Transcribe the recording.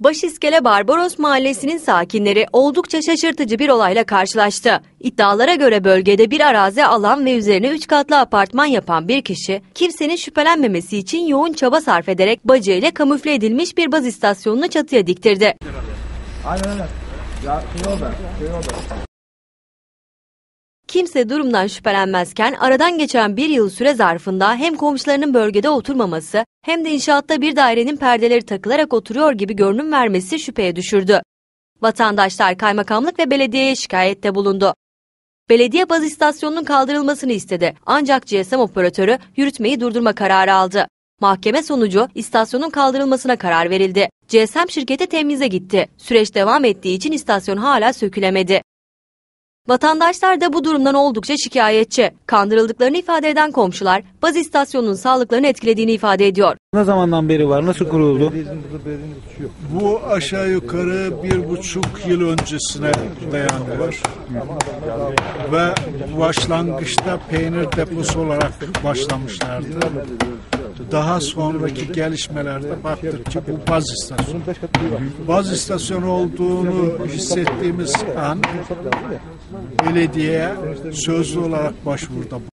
Başiskele Barbaros Mahallesi'nin sakinleri oldukça şaşırtıcı bir olayla karşılaştı. İddialara göre bölgede bir arazi alan ve üzerine 3 katlı apartman yapan bir kişi, kimsenin şüphelenmemesi için yoğun çaba sarf ederek bacayla kamufle edilmiş bir baz istasyonunu çatıya diktirdi. Aynen aynen. Ya şey orada, şey orada. Kimse durumdan şüphelenmezken aradan geçen bir yıl süre zarfında hem komşularının bölgede oturmaması hem de inşaatta bir dairenin perdeleri takılarak oturuyor gibi görünüm vermesi şüpheye düşürdü. Vatandaşlar kaymakamlık ve belediyeye şikayette bulundu. Belediye baz istasyonunun kaldırılmasını istedi ancak GSM operatörü yürütmeyi durdurma kararı aldı. Mahkeme sonucu istasyonun kaldırılmasına karar verildi. GSM şirketi temize gitti. Süreç devam ettiği için istasyon hala sökülemedi. Vatandaşlar da bu durumdan oldukça şikayetçi. Kandırıldıklarını ifade eden komşular baz istasyonunun sağlıklarını etkilediğini ifade ediyor. Ne zamandan beri var? Nasıl kuruldu? Bu aşağı yukarı bir buçuk yıl öncesine dayanıyor. Ve başlangıçta peynir deposu olarak başlamışlardı. Daha sonraki gelişmelerde baktık ki bu baz istasyonu. Baz istasyonu olduğunu hissettiğimiz an belediyeye sözlü olarak başvuruda